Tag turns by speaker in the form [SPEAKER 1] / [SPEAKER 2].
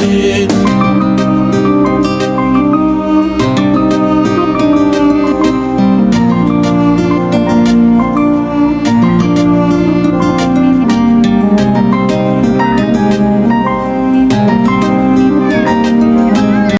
[SPEAKER 1] gelsin